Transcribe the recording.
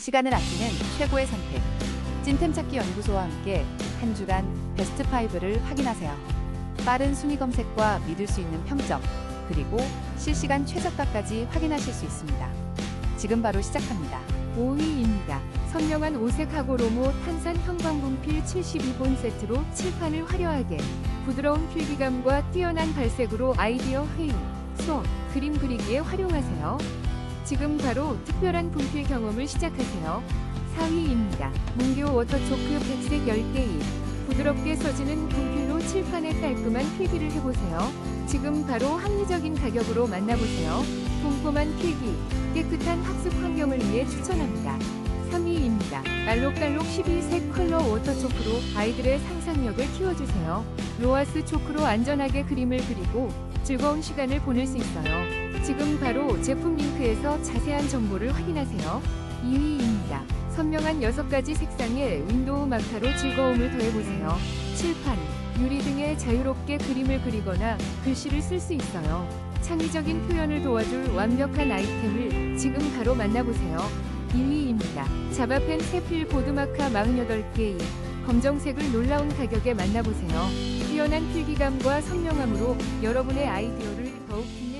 시간을 아끼는 최고의 선택. 찐템 찾기 연구소와 함께 한 주간 베스트 5를 확인하세요. 빠른 순위 검색과 믿을 수 있는 평점, 그리고 실시간 최저가까지 확인하실 수 있습니다. 지금 바로 시작합니다. 5위입니다. 선명한 오색하고 로모 탄산 형광분필 72본 세트로 칠판을 화려하게 부드러운 필기감과 뛰어난 발색으로 아이디어 회의, 수업, 그림 그리기에 활용하세요. 지금 바로 특별한 분필 경험을 시작하세요. 4위입니다. 문교 워터초크 백색 10개이 부드럽게 서지는 분필로 칠판에 깔끔한 필기를 해보세요. 지금 바로 합리적인 가격으로 만나보세요. 꼼꼼한 필기, 깨끗한 학습 환경을 위해 추천합니다. 3위입니다. 알록달록 12색 컬러 워터 초크로 아이들의 상상력을 키워주세요. 로아스 초크로 안전하게 그림을 그리고 즐거운 시간을 보낼 수 있어요. 지금 바로 제품 링크에서 자세한 정보를 확인하세요. 2위입니다. 선명한 6가지 색상의 윈도우 마카로 즐거움을 더해보세요. 칠판, 유리 등에 자유롭게 그림을 그리거나 글씨를 쓸 수 있어요. 창의적인 표현을 도와줄 완벽한 아이템을 지금 바로 만나보세요. 2위입니다. 자바펜 세필 보드마카 48개의 검정색을 놀라운 가격에 만나보세요. 뛰어난 필기감과 선명함으로 여러분의 아이디어를 더욱 빛